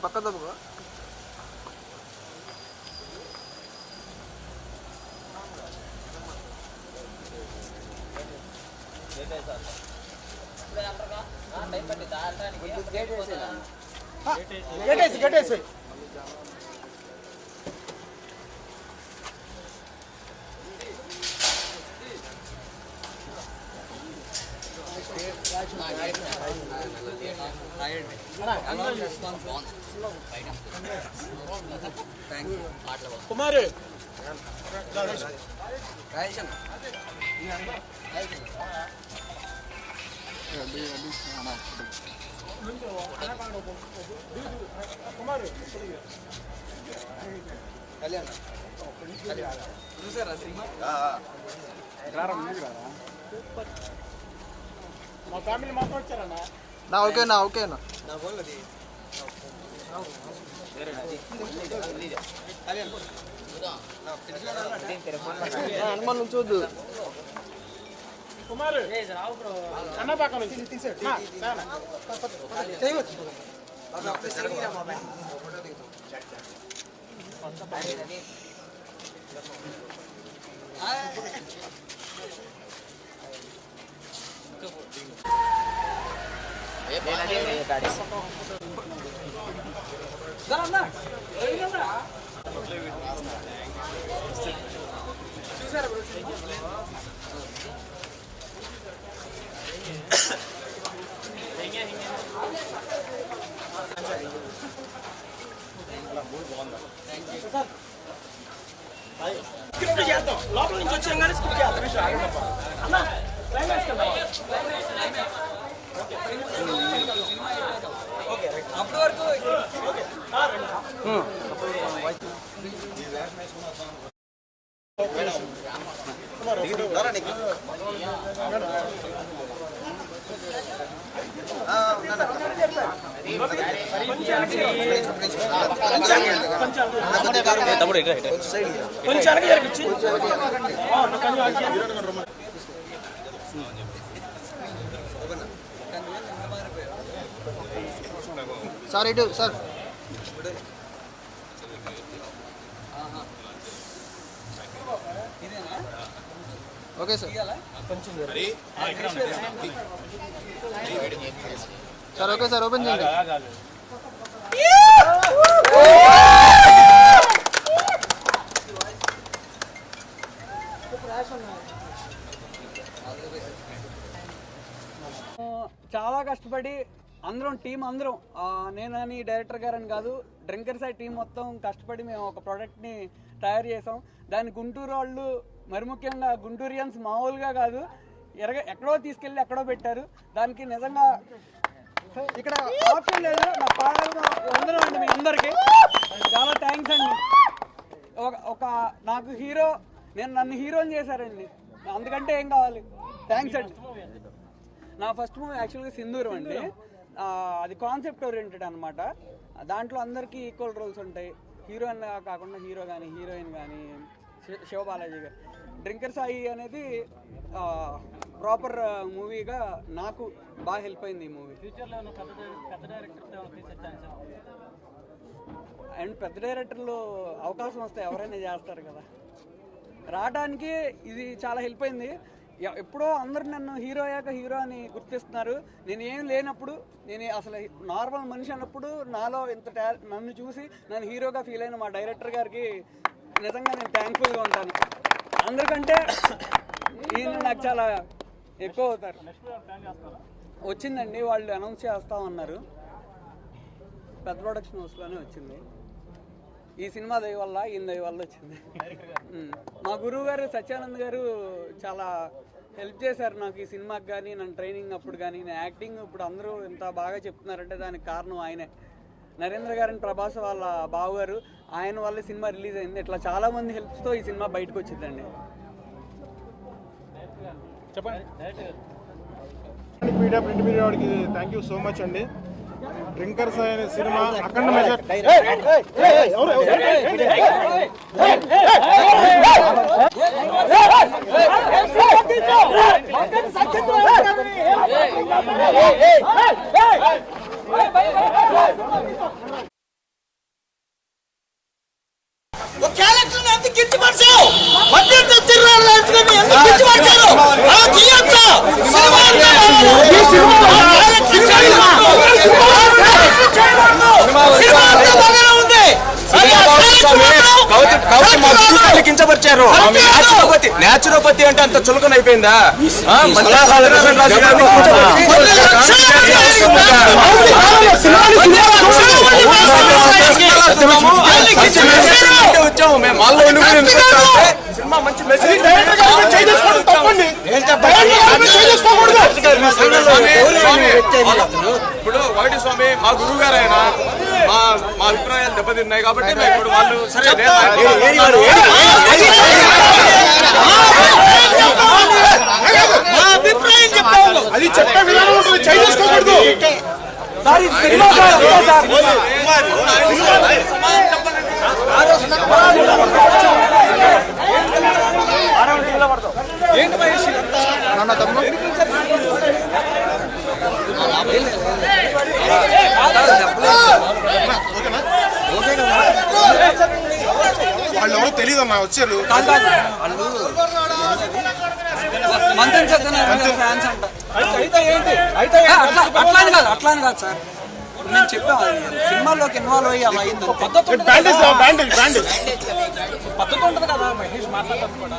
바꿔다 먹어? కుమారు. చూసారా సినిమా మా ఫ్యామిలీ మాత్రం వచ్చారన్నా నా ఓకేనా? ఓకేనా నా ఫోన్ అది హనుమాన్ నుంచోద్దు కుమారు అన్న పక్కన నుంచి తీసాడు స్క్రిప్ట్ చేద్దాం లోపల నుంచి వచ్చాం కానీ స్క్రిప్ట్ చేద్దాం అన్న కొంచెం వెనక జరిపించి సార్ ఇటు sir. Okay sir. Sir okay sir open చేయండి. చాలా కష్టపడి అందరం టీం అందరం ఆ, నేనని డైరెక్టర్ గారని కాదు డ్రింకర్ సైడ్ టీం మొత్తం కష్టపడి మేము ఒక ప్రోడక్ట్ని తయారు చేసాం దాని గుంటూరు వాళ్ళు మరి ముఖ్యంగా గుంటూరియన్స్ మామూలుగా కాదు. ఎరగ ఎక్కడో తీసుకెళ్ళి ఎక్కడో పెట్టారు. దానికి నిజంగా ఇక్కడ ఆప్షన్ లేదు. నా పాటలు వందనం అండి మీ అందరికీ. చాలా థ్యాంక్స్ అండి. ఒక ఒక నాకు హీరో నేను నన్ను హీరోని చేశారండి. అందుకంటే ఏం కావాలి? థ్యాంక్స్ అండి. నా ఫస్ట్ మూవీ యాక్చువల్గా సింధూరం అండి. అది కాన్సెప్ట్ ఓరియంటెడ్ అనమాట దాంట్లో అందరికీ ఈక్వల్ రోల్స్ ఉంటాయి. హీరోయిన్ కాకుండా హీరో కానీ హీరోయిన్ కానీ శివబాలాజీ గారు. డ్రింకర్ సాయి అనేది ప్రాపర్ మూవీగా నాకు బాగా హెల్ప్ అయింది ఈ మూవీ. అండ్ పెద్ద డైరెక్టర్లు అవకాశం వస్తే ఎవరైనా చేస్తారు కదా. రావడానికి ఇది చాలా హెల్ప్ అయింది. ఎప్పుడో అందరు నన్ను హీరో అయ్యాక హీరో అని గుర్తిస్తున్నారు. నేను ఏం లేనప్పుడు నేను అసలు నార్మల్ మనిషి అన్నప్పుడు నాలో ఇంత నన్ను చూసి నన్ను హీరోగా ఫీల్ అయిన మా డైరెక్టర్ గారికి నిజంగా నేను థ్యాంక్ఫుల్గా ఉంటాను. అందరికంటే ఈయన నాకు చాలా ఎక్కువ అవుతారు. వచ్చిందండి వాళ్ళు అనౌన్స్ చేస్తా ఉన్నారు. పెద్ద ప్రొడక్షన్ హౌస్లోనే వచ్చింది. ఈ సినిమా దయ వల్ల ఈయన దయ వల్ల వచ్చింది. మా గురువు గారు సత్యానంద్ గారు చాలా హెల్ప్ చేశారు నాకు ఈ సినిమాకి కానీ నన్ను ట్రైనింగ్ అప్పుడు కానీ నేను యాక్టింగ్ ఇప్పుడు అందరూ ఇంత బాగా చెప్తున్నారంటే దానికి కారణం ఆయనే. నరేంద్ర గారిని ప్రభాస్ వాళ్ళ బావు గారు ఆయన వల్ల సినిమా రిలీజ్ అయింది ఇట్లా చాలా మంది హెల్ప్స్తో ఈ సినిమా బయటకు వచ్చిందండి మీడియా ప్రింట్ మీడియా వాడికి థ్యాంక్ యూ సో మచ్ అండి డ్రింకర్స్ అనే సినిమా అఖండ మెజర్ ఒక క్యారెక్టర్ ఎందుకు కించపరిచావు మద్యం తెచ్చిర్రాళ్ళు ఎందుకని ఎందుకు కించపరిచారు అలా తీయొచ్చా సినిమా అంటే ఈ సినిమా సినిమా అంతా బాగానే ఉంది అది ఆ character కించపరిచారు న్యాచురోపతి న్యాచురోపతి అంటే అంత చులకన అయిపోయిందా? మేము మాల్లో సినిమా మంచి మెసేజ్ ఇప్పుడు వైటి స్వామి మా గురువు గారు ఆయన మా మా అభిప్రాయాలు దెబ్బతిన్నాయి కాబట్టి మేము ఇప్పుడు వాళ్ళు సరే మా అభిప్రాయం చెప్పాను అది చెప్పే విధానం ఉంటుంది చేంజ్ చేసుకోకూడదు నాన్న తమ్ముడు వాళ్ళు ఎవరో తెలియదు అమ్మా వచ్చారు. మంత్రి సత్యనారాయణ ఫ్యాన్స్ అంట ఆ, అట్లా అట్లా అని కాదు అట్లా అని కాదు సార్. నేను చెప్పాను అది సినిమాలోకి ఇన్వాల్వ్ అయ్యి అలా అయింది పద్ధతి ఉంటుంది కదా. బ్యాండేజ్ బ్యాండేజ్ పద్ధతి ఉంటుంది కదా మహేష్ మాట్లాడటం కూడా.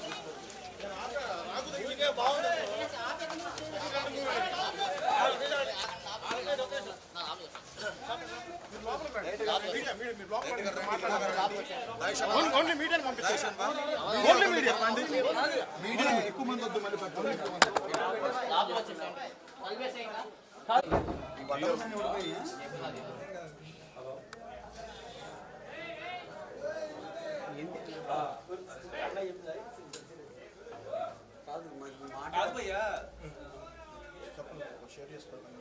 ఓన్లీ మీడియా పంపించేసాను ఓన్లీ మీడియా మీడియా ఎక్కువ మంది వద్దు మళ్ళీ కాదు భయ్యా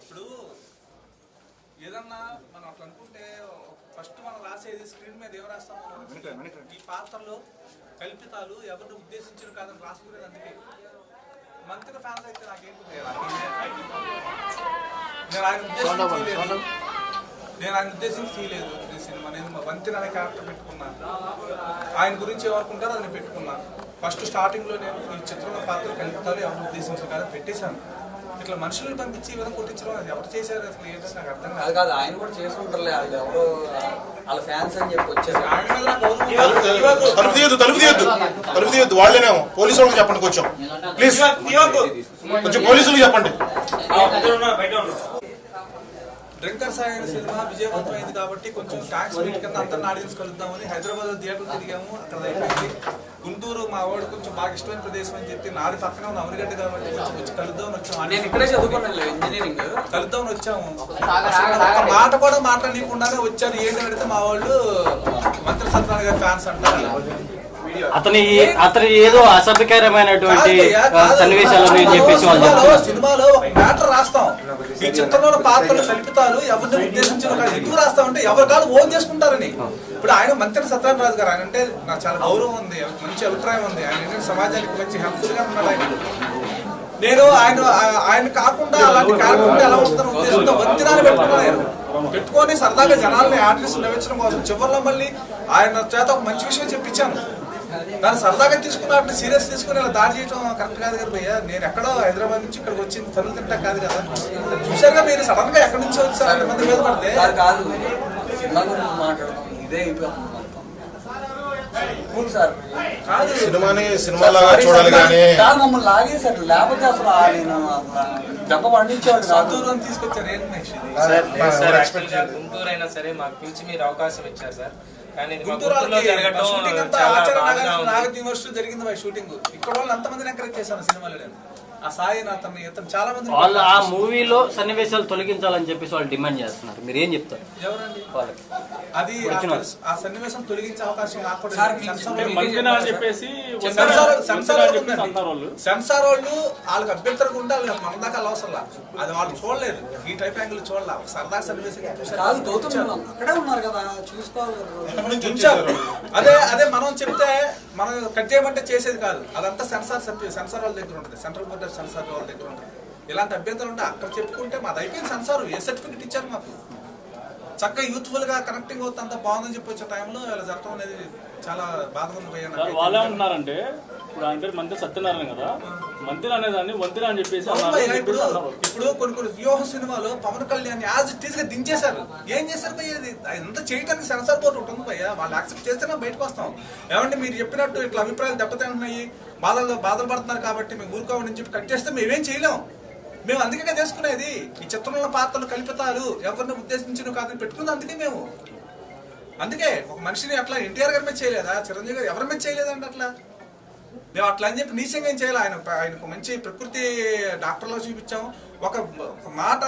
ఇప్పుడు ఏదన్నా మనం అట్లా అనుకుంటే ఫస్ట్ మనం రాసేది స్క్రీన్ మీద ఏం రాస్తాం మనం? ఈ పాత్రలు కల్పితాలు ఎవరిని ఉద్దేశించిన కాదని రాసుకునేది అందుకే. మంత్రి ఫ్యాన్స్ అయితే నాకేంటి? నేను ఆయన. నేను ఆయన ఉద్దేశించి తీయలేదు ఈ సినిమా. నేను వంతిన అనే క్యారెక్టర్ పెట్టుకున్నాను ఆయన గురించి ఏమనుకుంటారో అది నేను పెట్టుకున్నాను ఫస్ట్ స్టార్టింగ్లో నేను ఈ చిత్రంలో పాత్ర కలుపుతారు ఎవరు ఉద్దేశించి కాదు పెట్టేశాను. ఇట్లా మనుషులను పంపించి ఈ విధంగా కొట్టించడం అది ఎవరు చేశారు? అసలు ఏంటో నాకు అర్థం కాదు. అది కాదు ఆయన కూడా చేసుకుంటారులే వాళ్ళు ఎవరో వాళ్ళ ఫ్యాన్స్ అని చెప్పి వచ్చారు ఆయన మీద నాకు గౌరవం తలుపు తీయద్దు తలుపు తీయద్దు తలుపు తీయద్దు. వాళ్ళేనేమో? పోలీసు వాళ్ళకి చెప్పండి కొంచెం. ప్లీజ్. కొంచెం పోలీసులకు చెప్పండి. డ్రింకర్ సాయన సినిమా విజయవంతమైంది కాబట్టి కొంచెం ట్యాక్స్ మీట్ కింద అందరిని ఆడియన్స్ కలుద్దామని హైదరాబాద్ థియేటర్ తిరిగాము. అక్కడ అయిపోయింది. గుంటూరు మా వాడు కొంచెం బాగా ఇష్టమైన ప్రదేశం అని చెప్పి నాది పక్కన ఉన్న అవనిగడ్డ కాబట్టి కొంచెం వచ్చి కలుద్దామని వచ్చాము. నేను ఇక్కడే చదువుకున్నాను ఇంజనీరింగ్ కలుద్దామని వచ్చాము. మాట కూడా మాట్లాడనీయకుండానే వచ్చారు. ఏంటి అడిగితే మా వాళ్ళు మంత్రి సత్యనారాయణ గారి ఫ్యాన్స్ అంటారు. అతని అతని ఏదో అసభ్యకరమైనటువంటి. సన్నివేశాలను నేను చెప్పేసి వాళ్ళు సినిమాలో- ఒక మ్యాటర్ రాస్తాం. ఈ చిత్రంలో పాత్రలు కల్పితాలు ఎవరిని ఉద్దేశించిన ఎక్కువ రాస్తామంటే ఎవరి కాదు ఓన్ చేసుకుంటారని. ఇప్పుడు ఆయన మంత్రి సత్యనారాయణ రాజు గారు ఆయన అంటే నాకు చాలా గౌరవం ఉంది మంచి అభిప్రాయం ఉంది. ఆయన ఏంటంటే సమాజానికి మంచి హెల్ప్ఫుల్గా ఉన్నాడు ఆయన. నేను ఆయన ఆయన కాకుండా అలాంటి క్యారెక్టర్ ఎలా ఉంటుందని ఉద్దేశంతో వంతినాలు పెట్టుకున్నాను నేను. పెట్టుకొని సరదాగా జనాల్ని ఆర్టిస్ట్ నవ్వించడం కోసం చివరిలో మళ్ళీ ఆయన చేత ఒక మంచి విషయం చెప్పించాను. దాన్ని సరదాగా తీసుకుని వాటిని సీరియస్ తీసుకుని ఇలా దాడి చేయడం కరెక్ట్ కాదు కదా భయ్య. నేను ఎక్కడో హైదరాబాద్ నుంచి ఇక్కడికి వచ్చి తరులు తింటా కాదు కదా. చూసారుగా మీరు సడన్గా ఎక్కడి నుంచి వచ్చి అంతమంది మీద పడితే? సార్ కాదు. సినిమా మాట్లాడదాం ఇదే కాదు. సినిమాని సినిమాలాగా చూడాలి కానీ మమ్మల్ని లేకపోతే అసలు నేను దెబ్బ పండించేవాడు తీసుకొచ్చారు గుంటూరు అయినా సరే మాకు పిలిచి మీరు అవకాశం ఇచ్చారు సార్. గుంటూరు జరిగింది షూటింగ్ ఇక్కడ వాళ్ళు అంతమందిని ఎంకరేజ్ చేశాను సినిమాలో నేను. ఆ ఇతను చాలా మంది వాళ్ళు ఆ మూవీలో సన్నివేశాలు తొలగించాలని చెప్పేసి వాళ్ళు డిమాండ్ చేస్తున్నారు. మీరు ఏం చెప్తారు? ఎవరండి? వాళ్ళకి. అది ఆ- సన్నివేశం తొలగించే అవకాశం నాకు కూడా అని చెప్పేసి సెన్సార్ వాళ్ళు ఉందండి. సెన్సార్ వాళ్ళు వాళ్ళకి అభ్యంతరం ఉంటే వాళ్ళు మన దాకా అవసరం అది వాళ్ళు చూడలేదు. ఈ టైప్ యాంగిల్ చూడలే. సరదా సన్నివేశం అక్కడే ఉన్నారు కదా చూసుకోవాలి? అదే అదే మనం చెప్తే మనం కట్ చేయమంటే చేసేది కాదు. అదంతా సెన్సార్ సెన్సార్ వాళ్ళ దగ్గర ఉంటుంది. సెంట్రల్ బోర్డ్ ఆఫ్ సన్సార్ వాళ్ళ దగ్గర ఉంటారు ఇలాంటి అభ్యంతరం ఉంటే అక్కడ చెప్పుకుంటే మాది అయిపోయింది సెన్సార్ ఏ సర్టిఫికెట్ ఇచ్చారు మాకు? చక్కగా యూత్ఫుల్గా కనెక్టింగ్ అవుతుంది అంత బాగుందని చెప్పి వచ్చే టైంలో ఇలా జరగడం అనేది చాలా బాధగా ఉంది భయ్యా. వాళ్ళు ఏమంటున్నారంటే ఇప్పుడు ఆయన పేరు మంత్రి సత్యనారాయణ కదా మంత్రి అనేదాన్ని వంతిన అని చెప్పేసి అన్నారు. ఇప్పుడు. ఇప్పుడు కొన్ని కొన్ని వ్యూహ సినిమాలు పవన్ కళ్యాణ్ యాజ్ ఇట్ ఈస్గా దించేశారు ఏం చేశారు భయ్య ఇది అంతా చేయడానికి సెన్సార్ బోర్డు ఉంటుంది భయ్య వాళ్ళు యాక్సెప్ట్ చేస్తేనే బయటకు వస్తాం ఏమంటే మీరు చెప్పినట్టు ఇట్లా అభిప్రాయాలు దెబ్బతింటున్నాయి బాధలు బాధలు పడుతున్నారు కాబట్టి మేము ఊరుకోమని చెప్పి కట్ చేస్తే మేమేం చేయలేం మేము అందుకే చేసుకునేది ఈ చిత్రంలో పాత్రలు కల్పితాలు ఎవరిని ఉద్దేశించిన కాదని పెట్టుకుంది అందుకే మేము. అందుకే ఒక మనిషిని అట్లా ఎన్టీఆర్ గారి మీద చేయలేదా? చిరంజీవి గారు ఎవరి మీద చేయలేదండి అట్లా? మేము అట్లా అని చెప్పి నీచంగా ఏం చేయాలి? ఆయన ఆయనకు మంచి ప్రకృతి డాక్టర్లో చూపించాము. ఒక ఒక మాట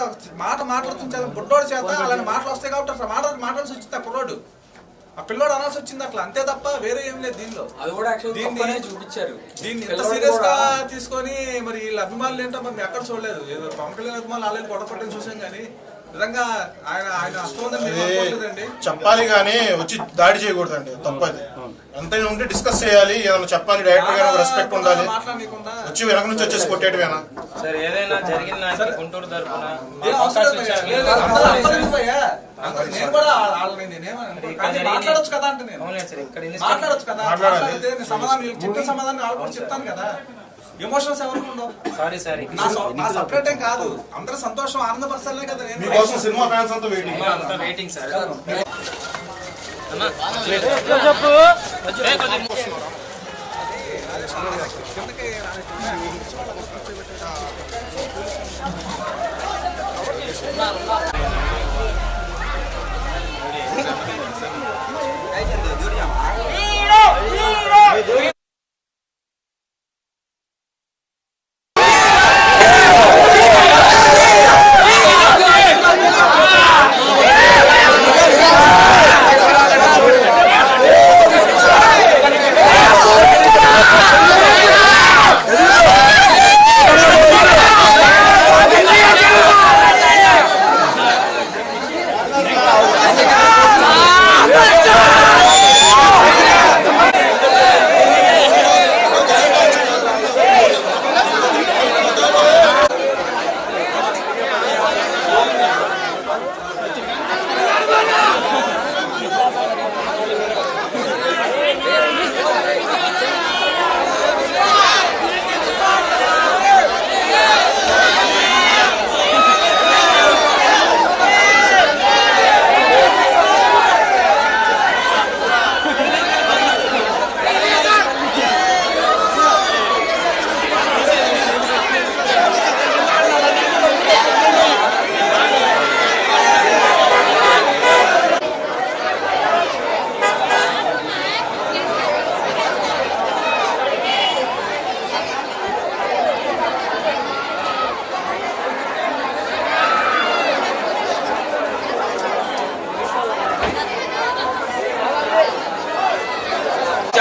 మాట మాట్లాడుతుంది బుడ్డోడు చేత అలాంటి మాటలు వస్తాయి కాబట్టి అట్లా మాట మాట్లాడాల్సి వచ్చింది ఆ కుర్రోడు ఆ పిల్లోడు అనాల్సి వచ్చింది అట్లా. అంతే తప్ప వేరే ఏం లేదు దీనిలో. అది కూడా దీన్ని- చూపించారు. దీన్ని పిల్లవాడు సీరియస్గా తీసుకొని మరి వీళ్ళ అభిమానులు ఏంటో మరి ఎక్కడ చూడలేదు. ఏదో పవన్ కళ్యాణ్ అభిమానులు ఆల్రెడీ గొడవ పట్టని చూసాం కానీ చెప్పాలి కానీ వచ్చి దాడి చేయకూడదండి తప్పది. ఎంతైనా ఉంటే డిస్కస్ చేయాలి ఏదైనా చెప్పాలి డైరెక్టర్ గారు రెస్పెక్ట్ ఉండాలి. వచ్చి వెనక నుంచి వచ్చేసి కొట్టేయటమేనా? సార్ ఏదైనా జరిగిన గుంటూరు తరఫున మాట్లాడొచ్చు కదా అంటే మాట్లాడొచ్చు కదా. సమాధానం చెప్తాను కదా. ఎమోషన్స్ ఎవరికి ఉండవు. సారీ సార్ నా సపరేట్ ఏం కాదు. అందరూ సంతోషం ఆనందపరచాలనే కదా నేను. మీకోసం సినిమా ఫ్యాన్స్ అంతా వెయిటింగ్ అంతా వెయిటింగ్ సార్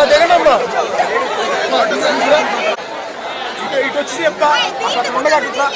ఎలా దిగాలి ఇటు వచ్చి చెప్తా. అక్కడ ఉండగా ఇట్లా.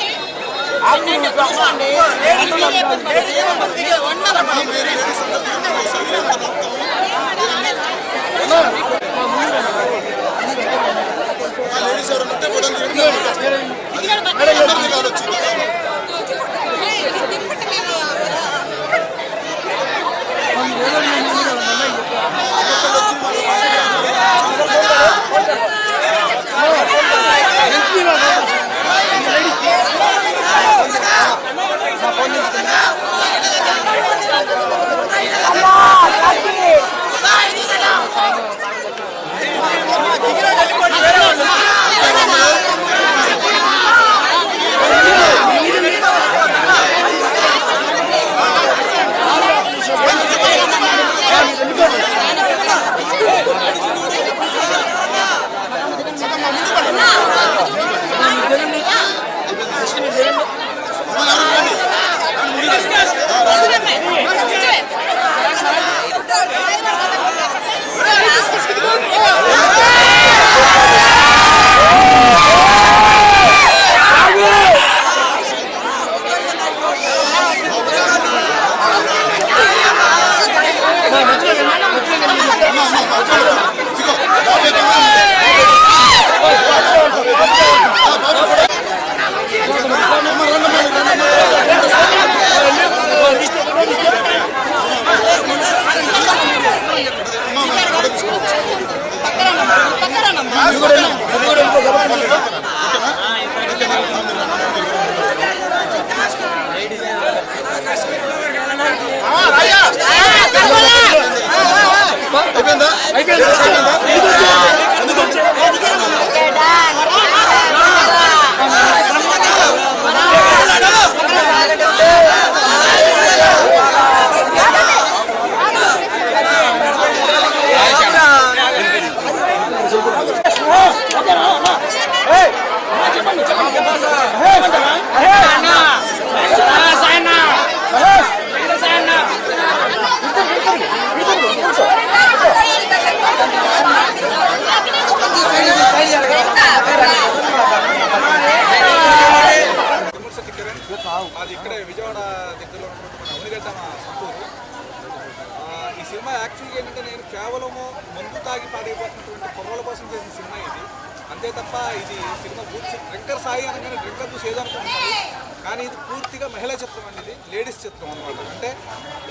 కుర్రల చేసిన సినిమా ఇది. అంతే తప్ప ఇది సినిమా పూర్తి డ్రింకర్ సాయి అనగానే డ్రింకర్ చూసి ఏదనుకుంటున్నారు కానీ ఇది పూర్తిగా మహిళా చిత్రం అనేది లేడీస్ చిత్రం అనమాట అంటే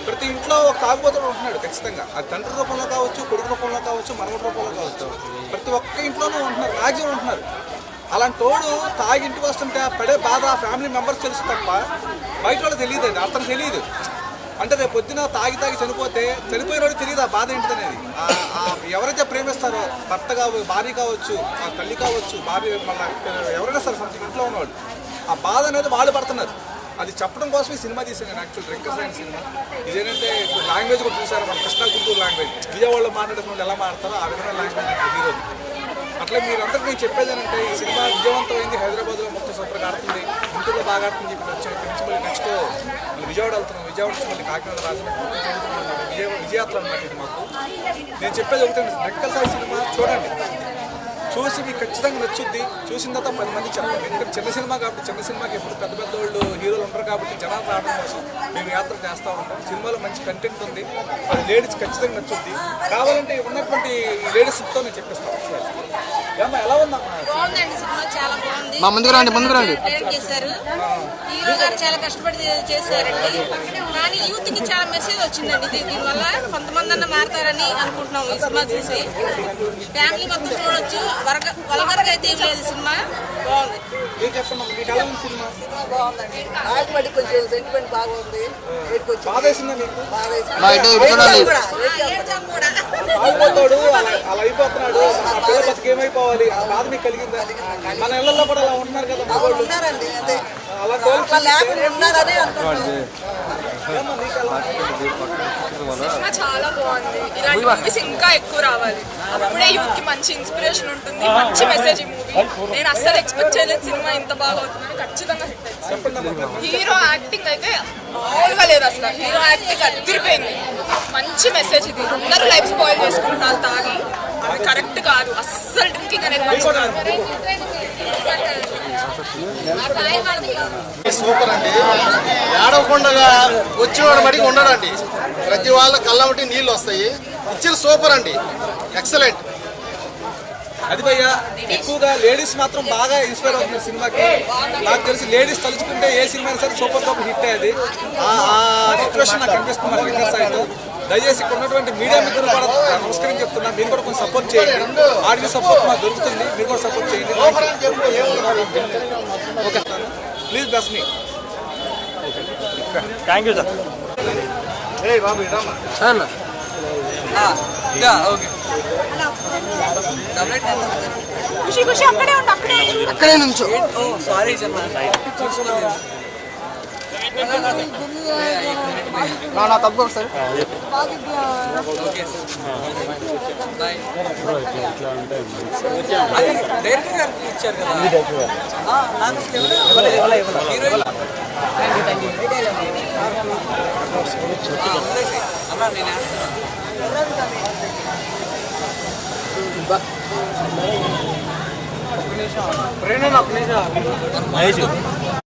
ప్రతి ఇంట్లో ఒక తాగుబోతుడు ఉంటున్నాడు ఖచ్చితంగా. అది తండ్రి రూపంలో కావచ్చు కొడుకు రూపంలో కావచ్చు మనవడి రూపంలో కావచ్చు. ప్రతి ఒక్క ఇంట్లోనూ ఉంటున్నారు రాజ్యం ఉంటున్నారు అలాంటి తోడు తాగి ఇంటికి వస్తుంటే ఆ పడే బాధ ఫ్యామిలీ మెంబర్స్ తెలుసు తప్ప బయట వాళ్ళు తెలియదు అది అతను తెలియదు. అంటే రేపు పొద్దున తాగి తాగి చనిపోతే చనిపోయిన వాడు తెలియదు? ఆ బాధ ఏంటిదనేది ఎవరైతే ప్రేమిస్తారో భర్త కావచ్చు భార్య కావచ్చు ఆ తల్లి కావచ్చు భార్య మళ్ళీ ఎవరైనా సరే సంథింగ్ ఇంట్లో ఉన్నవాడు ఆ బాధ అనేది వాళ్ళు పడుతున్నారు. అది చెప్పడం కోసం ఈ సినిమా తీసాను నేను యాక్చువల్ డ్రింకర్స్ అయిన సినిమా. ఇదేంటంటే లాంగ్వేజ్ కూడా చూసారు మన? కృష్ణా గుంటూరు లాంగ్వేజ్ విజయవాడలో మాట్లాడుకున్న ఎలా మాట్లాడతారో ఆ విధమైన లాంగ్వేజ్ ఈరోజు అట్లా మీరందరికీ నేను చెప్పేది ఏంటంటే ఈ సినిమా విజయవంతమైంది హైదరాబాద్లో మొత్తం సూపర్గా ఆడుతుంది గుంటూరులో బాగా ఆడుతుంది చెప్పి వచ్చాను నుంచి మళ్ళీ నెక్స్ట్ మళ్ళీ విజయవాడ వెళ్తున్నాం. విజయవాడ నుంచి మళ్ళీ కాకినాడ రాజమండ్రి విజయ విజయాత్ర అనమాట ఇది మాకు. నేను చెప్పేది ఒకటే రెక్కల సాయి సినిమా చూడండి. చూసి మీకు ఖచ్చితంగా నచ్చుద్ది. చూసిన తర్వాత పది మంది చెప్పండి ఎందుకంటే చిన్న సినిమా కాబట్టి చిన్న సినిమాకి ఎప్పుడు పెద్ద పెద్ద వాళ్ళు హీరోలు ఉంటారు కాబట్టి జనాలు రావడం కోసం మేము యాత్ర చేస్తూ ఉంటాం. సినిమాలో మంచి కంటెంట్ ఉంది. అది లేడీస్ ఖచ్చితంగా నచ్చుద్ది. కావాలంటే ఉన్నటువంటి లేడీస్తో నేను చెప్పిస్తాను మా ముందుకు రండి, ముందుకు రండి. చాలా కష్టపడి చేశారండి. కానీ యూత్కి చాలా మెసేజ్ వచ్చిందండి. దీనివల్ల కొంతమంది అన్న మారతారని అనుకుంటున్నాం ఈ సినిమా చూసి. ఫ్యామిలీ మొత్తం చూడొచ్చు. వరగ వల్గర్గా అయితే ఏం లేదు సినిమా. బాగుంది. అలా అయిపోతున్నాడు. బతికి ఏమైపోవాలి? ఆ బాధ మీకు కలిగిందా? మన ఇళ్ళలో కూడా అలా ఉంటున్నారు కదా మగవాళ్ళు ఉన్నారండి అదే అట్లా లేకుండా ఉన్నారని ఉంది? సినిమా చాలా బాగుంది. ఇలాంటి మూవీస్ ఇంకా ఎక్కువ రావాలి. అప్పుడే యూత్కి మంచి ఇన్స్పిరేషన్ ఉంటుంది మంచి మెసేజ్ ఈ మూవీ నేను అస్సలు ఎక్స్పెక్ట్ చేయలేదు సినిమా ఇంత బాగా అవుతుందని. ఖచ్చితంగా హిట్ అయింది హీరో యాక్టింగ్ అయితే మామూలుగా లేదు అసలు. హీరో యాక్టింగ్ అదిరిపోయింది. మంచి మెసేజ్ ఇది. అందరూ లైఫ్ స్పాయిల్ చేసుకుంటున్నారు తాగి. కరెక్ట్ కాదు. అస్సలు డ్రింకింగ్ అనేది సూపర్ అండి. ఏడవకుండా వచ్చేవాడు మడికి ఉండడండి. ప్రతి వాళ్ళ కళ్ళ నీళ్ళు వస్తాయి. ఇచ్చిన సూపర్ అండి. ఎక్సలెంట్. అది భయ్య ఎక్కువగా లేడీస్ మాత్రం బాగా ఇన్స్పైర్ అవుతుంది సినిమాకి. నాకు తెలిసి లేడీస్ తలుచుకుంటే ఏ సినిమా అయినా సరే సూపర్ సూపర్ హిట్ అయ్యేది. ఆ సిచ్యువేషన్ నాకు కనిపిస్తుంది ఫింగర్ సైడ్ దయచేసి ఇక్కడ ఉన్నటువంటి మీడియా మిత్రులు కూడా నమస్కరించి చెప్తున్నా. మీరు కూడా కొంచెం సపోర్ట్ చేయండి. ఆడియో సపోర్ట్ మాకు దొరుకుతుంది. మీరు కూడా సపోర్ట్ చేయండి. Okay please bless me thank you sir okay. ఖుషి ఖుషి అక్కడే ఉండు అక్కడే అక్కడే నుంచో. సారీ నా తప్పు ఒకసారి. ఇచ్చారు కదా ఆ, నాకు ఇవ్వలేదు, ఇవ్వలేదు, ఇవ్వలేదు. హీరోయిన్ ఆ, వదిలేసి. అన్నా నేను నిమిషం.